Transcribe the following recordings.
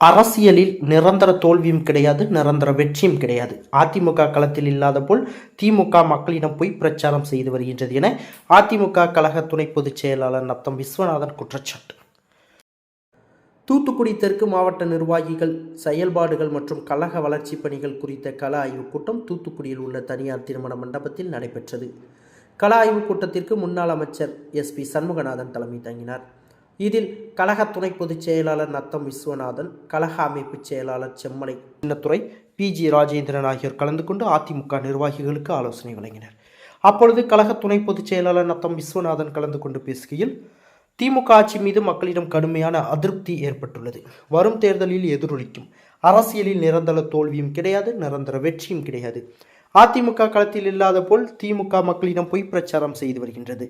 அரசியலில் நிரந்தர தோல்வியும் கிடையாது நிரந்தர வெற்றியும் கிடையாது. அதிமுக களத்தில் இல்லாத போல் திமுக மக்களிடம் போய் பிரச்சாரம் செய்து வருகின்றது என அதிமுக கழக துணை பொதுச் செயலாளர் நத்தம் விஸ்வநாதன் குற்றச்சாட்டு. தூத்துக்குடி தெற்கு மாவட்ட நிர்வாகிகள் செயல்பாடுகள் மற்றும் கழக வளர்ச்சி பணிகள் குறித்த கள ஆய்வுக் கூட்டம் தூத்துக்குடியில் உள்ள தனியார் திருமண மண்டபத்தில் நடைபெற்றது. கள ஆய்வுக் கூட்டத்திற்கு முன்னாள் அமைச்சர் எஸ் பி சண்முகநாதன் தலைமை தாங்கினார். இதில் கழக துணை பொதுச் செயலாளர் நத்தம் விஸ்வநாதன் கழக அமைப்பு செயலாளர் செம்மலை சின்னத்துறை பி. ஜி. ராஜேந்திரன் ஆகியோர் கலந்து கொண்டு அதிமுக நிர்வாகிகளுக்கு ஆலோசனை வழங்கினர். அப்பொழுது கழக துணை பொதுச் செயலாளர் நத்தம் விஸ்வநாதன் கலந்து கொண்டு பேசுகையில் திமுக ஆட்சி மீது மக்களிடம் கடுமையான அதிருப்தி ஏற்பட்டுள்ளது. வரும் தேர்தலில் எதிரொலிக்கும். அரசியலில் நிரந்தர தோல்வியும் கிடையாது நிரந்தர வெற்றியும் கிடையாது. அதிமுக களத்தில் இல்லாத போல் திமுக மக்களிடம் பொய் பிரச்சாரம் செய்து வருகின்றது.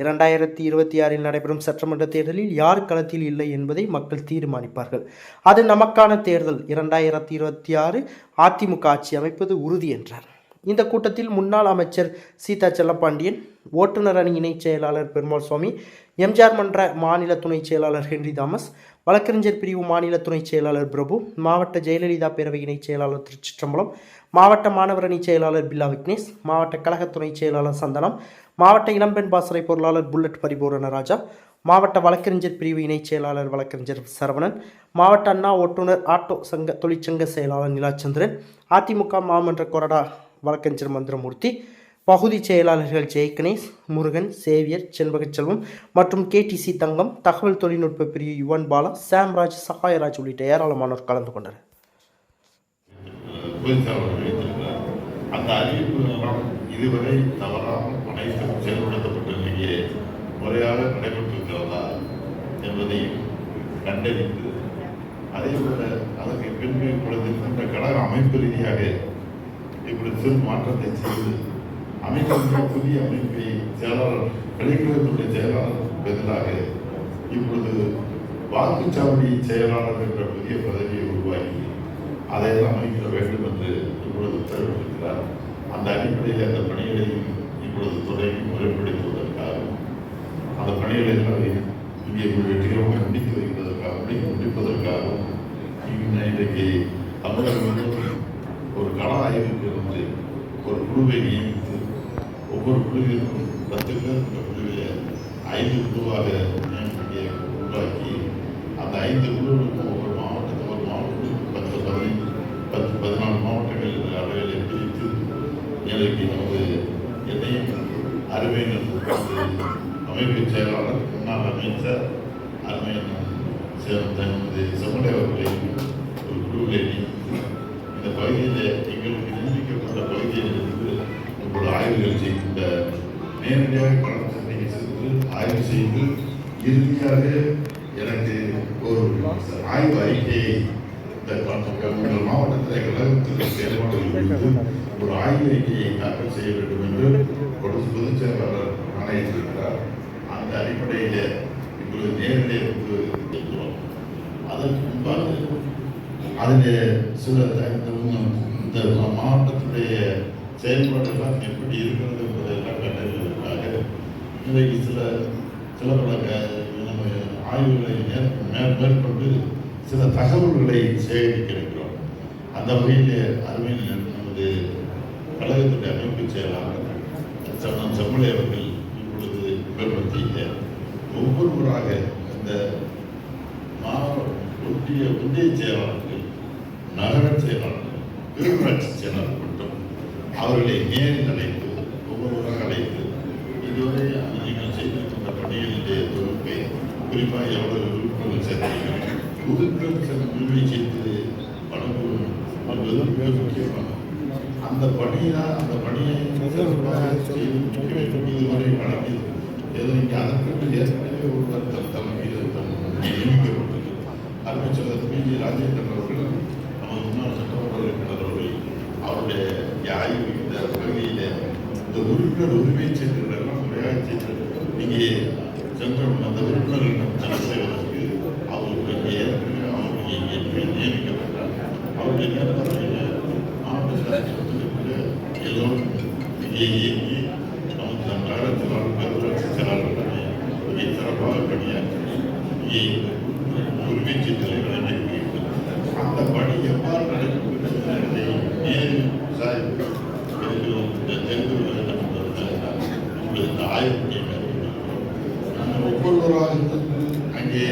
இரண்டாயிரத்தி இருபத்தி ஆறில் நடைபெறும் சட்டமன்ற தேர்தலில் யார் களத்தில் இல்லை என்பதை மக்கள் தீர்மானிப்பார்கள். அது நமக்கான தேர்தல். இரண்டாயிரத்தி இருபத்தி ஆறு அதிமுக ஆட்சி அமைப்பது உறுதி என்றார். இந்த கூட்டத்தில் முன்னாள் அமைச்சர் சீதா செல்லப்பாண்டியன் ஓட்டுநர் அணி இணைச் செயலாளர் பெருமாள் சுவாமி எம்ஜிஆர் மன்ற மாநில துணைச் செயலாளர் ஹென்றி தாமஸ் வழக்கறிஞர் பிரிவு மாநில துணைச் செயலாளர் பிரபு மாவட்ட ஜெயலலிதா பேரவை இணைச் செயலாளர் திருச்சிற்றம்பலம் மாவட்ட மாணவர் அணி செயலாளர் பில்லா விக்னேஷ் மாவட்ட கழக துணைச் செயலாளர் சந்தனம் மாவட்ட இளம்பெண் பாசறை பொருளாளர் புல்லட் பரிபூரண ராஜா மாவட்ட வழக்கறிஞர் பிரிவு இணைச் செயலாளர் வழக்கறிஞர் சரவணன் மாவட்ட அண்ணா ஓட்டுநர் ஆட்டோ சங்க தொழிற்சங்க செயலாளர் நிலாச்சந்திரன் அதிமுக மாமன்ற கொறடா வழக்கறிஞர் மந்திரமூர்த்தி பகுதி செயலாளர்கள் ஜெயகணேஷ் முருகன் சேவியர் செண்பகச்செல்வம் மற்றும் கேடிசி தங்கம் தகவல் தொழில்நுட்ப பிரிவு யுவன் பாலா சாம்ராஜ் சகாயராஜ் உள்ளிட்ட ஏராளமானோர் கலந்து கொண்டனர். அந்த அறிவிப்பு இதுவரை தவறாமல் அனைத்தும் செயல்படுத்தப்பட்டு இங்கே முறையாக நடைபெற்றிருக்கிறதா என்பதையும் கண்டறிந்து அதே போல அதற்கு பின்பு இப்பொழுது இருக்கின்ற கழக அமைப்பு ரீதியாக இப்படி சிறு மாற்றத்தை செய்து அமைக்கின்ற புதிய அமைப்பை செயலாளர் கலைக்கழகத்துடைய செயலாளர் பதிலாக இப்பொழுது வாக்குச்சாவடி செயலாளர் என்ற புதிய பதவியை உருவாக்கி அதையெல்லாம் அமைக்க வேண்டும் என்று இப்பொழுது உத்தரவிட்டிருக்கிறார் அந்த அடிப்படையில் அந்த பணிகளையும் இப்பொழுது துறை முறைப்படுத்துவதற்காகவும் அந்த பணிகளை இங்கே வெற்றிகரமாக முடித்து வைப்பதற்காக முடித்து முடிப்பதற்காகவும் இங்கே இன்றைக்கு தமிழகம் வந்து ஒரு கள ஆய்வுக்கு வந்து ஒரு குழுவை நியமித்து ஒவ்வொரு குழுவிற்கும் பத்து பேர் இந்த குழுவில் ஐந்து குழுவாக உருவாக்கி அந்த ஐந்து குழுவிற்கும் ஒவ்வொரு மாவட்டத்தில் ஒரு மாவட்டத்துக்கு பத்து பதினைந்து பத்து பதினாலு மாவட்டங்கள் அளவில் பிரித்து எனக்கு நமது என்னையும் அருமையின் அமைப்பு செயலாளர் முன்னாள் அமைச்சர் அருமையின் தனது சமுதாய அவர்களையும் ஒரு குழுவில் இந்த பகுதியில் எங்களுக்கு நியமிக்கப்பட்ட பகுதியில் இருந்து உங்களோட ஆய்வுகள் செய்கின்ற நேரடியாக பணத்தை சந்தைக்கு சென்று ஆய்வு செய்து இறுதியாக எனக்கு ஒரு ஆய்வு அறிக்கையை உங்கள் மாவட்டத்தில் கழகத்துக்கு செயல்பாடுகள் குறித்து ஒரு ஆய்வு அறிக்கையை தாக்கல் செய்ய வேண்டும் என்று ஒரு பொதுச் செயலாளர் ஆணையிட்டிருக்கிறார். அந்த அடிப்படையில் இப்பொழுது நேரிலே வந்து இருக்கிறோம். அதற்கு முன்பாக அதில் சில இந்த மாவட்டத்துடைய செயல்பாடுகள் எப்படி இருக்கிறது என்பதெல்லாம் கண்டறிவதற்காக இன்றைக்கு சில சில பல நம்ம ஆய்வுகளை மேற் மேற்கொண்டு சில தகவல்களை சேகரிக்க இருக்கிறோம் அந்த வகையில் அருமையில் நமது கழகத்துடைய அமைப்பு செயலாளர் செம்மன் செம்மலை அவர்கள் இப்பொழுது மேம்படுத்திய ஒவ்வொருவராக இந்த மாவட்ட ஒன்றிய ஒன்றிய செயலாளர்கள் நகர செயலாளர்கள் பேரூராட்சி செயலாளர் மட்டும் அவர்களை நேரில் அழைத்து ஒவ்வொருவராக அழைத்து இதுவரை நீங்கள் செய்திருக்கின்ற பணிகளிலே தொகுப்பை குறிப்பாக எவ்வளவு விருப்பங்கள் சேர்த்தீர்கள் உறுப்பினர் சென்ற உரிமை செய்து வழங்குவது மிக முக்கியமானது அந்த பணிதான் அந்த பணியை இதுவரை வழங்கி ஏதோ இங்கே அதற்கு ஏற்கனவே ஒருவர் தம் தலைமையில் நியமிக்கப்பட்டது அருமைச்சர் பி ஜி ராஜேந்திரன் அவர்கள் நமது முன்னாள் சட்டமன்ற உறுப்பினர் அவர்கள் அவருடைய ஆய்வு இந்த பகுதியில் இந்த உறுப்பினர் உரிமை செய்திகள் எல்லாம் முறையாக சென்ற அந்த உறுப்பினர்களிடம் தடை செய்வதற்கு அவருக்கு இங்கே ஏற்கனவே அவருக்கு இங்கே நியமிக்கப்பட்டார் அவருடைய நேரத்தில் மாவட்ட செயலாளர்களுக்கு எல்லோரும் இங்கே இயங்கி நமக்கு நம் நகரத்தில் வாழ்ந்த பேரூராட்சி செயலாளர்களை இங்கே சிறப்பாக பணியாற்றி இங்கே உரிமை அந்த பணி எவ்வாறு நடைபெறுகிறது என்பதை நேரில் விசாரித்து தெரிந்து தெரிந்து இந்த ஆய்வுக்கு நாங்கள் ஒவ்வொருவராக அங்கே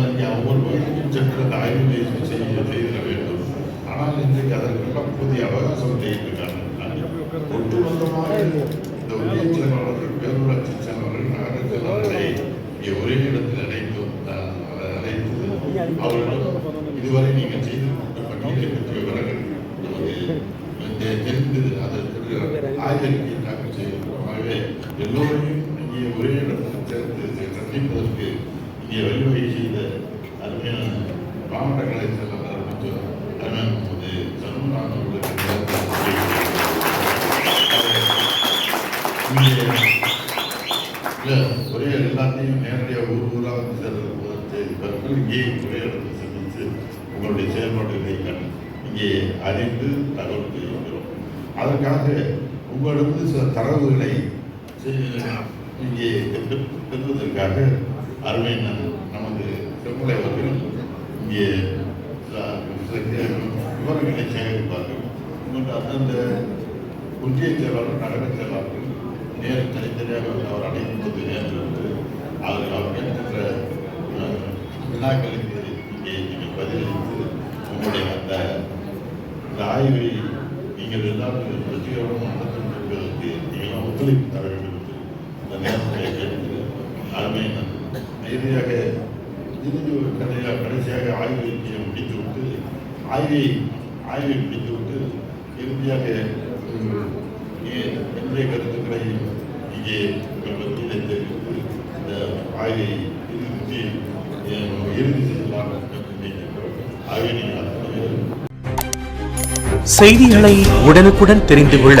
அங்கே ஒவ்வொரு பகுதிக்கும் சென்று அந்த செய்ய செய்திட வேண்டும் ஆனால் இன்றைக்கு அதற்கெல்லாம் புதிய அவகாசம் செய்திருக்காங்க ஒட்டுமொத்தமாக இந்த உதவி செயலாளர்கள் பேரூராட்சி செயலாளர்கள் நகர செயலாளர்களை இங்கே ஒரே இடத்தில் அழைத்து அஹ், அழைத்து அவர்கள் இதுவரை நீங்கள் செய்து கொடுத்த பணிகளை பற்றிய விவரங்கள் நமக்கு இந்த தெரிந்து அதற்கு ஆய்வறிக்கை தாக்கல் செய்திருக்கிறோம் ஆகவே எல்லோரையும் இங்கே ஒரே இடத்தில் சேர்த்து சந்திப்பதற்கு இங்கே வழிவகை செய்த அருமையான மாவட்ட கலை செயலாளர் அமைச்சர் அருமையான முகமது சண்முகான் அவர்களுக்கு இங்கே ஒரே எல்லாத்தையும் நேரடியாக ஊர் ஊராக வந்து சேர்ந்ததற்கு இவர்கள் இங்கே ஒரே இடத்தில் சந்தித்து உங்களுடைய செயல்பாடுகளை கண் இங்கே அறிந்து தகவல் தெரிவிக்கிறோம். அதற்காக உங்களிடந்து சில தரவுகளை இங்கே பெற்று- பெறுவதற்காக அருமை நம்- நமது செம்மலை அவர்கள். இங்கே விவரங்களை சேகரிப்பார்கள். உங்கள் அந்தந்த ஒன்றிய செயலாளர் நகர செயலாளர்கள் நேர் தனித்தனியாக அவர் அடையும் போது நேரில் வந்து அவர் அவர் கேட்கின்ற வினாக்களுக்கு இங்கே நீங்கள் பதிலளித்து உங்களுடைய அந்த இந்த ஆய்வை நீங்கள் எல்லாரும் வெற்றிகரமாக நடத்தும் எல்லாம் ஒத்துழைப்பு தர வேண்டும் என்று இந்த நேரத்தில் கேட்டு அருமை நான் இறுதியாக இறுதி ஒரு கடைசியாக கடைசியாக ஆய்வை முடித்துவிட்டு ஆய்வை ஆய்வை முடித்துவிட்டு இறுதியாக என்னுடைய கருத்துக்களை இங்கே உங்கள் மத்தியில் தெரிவித்து இந்த ஆய்வை இறுதி இறுதி செய்யலாம் ஆய்வை நீங்கள் செய்திகளை உடனுக்குடன் தெரிந்து கொள்ள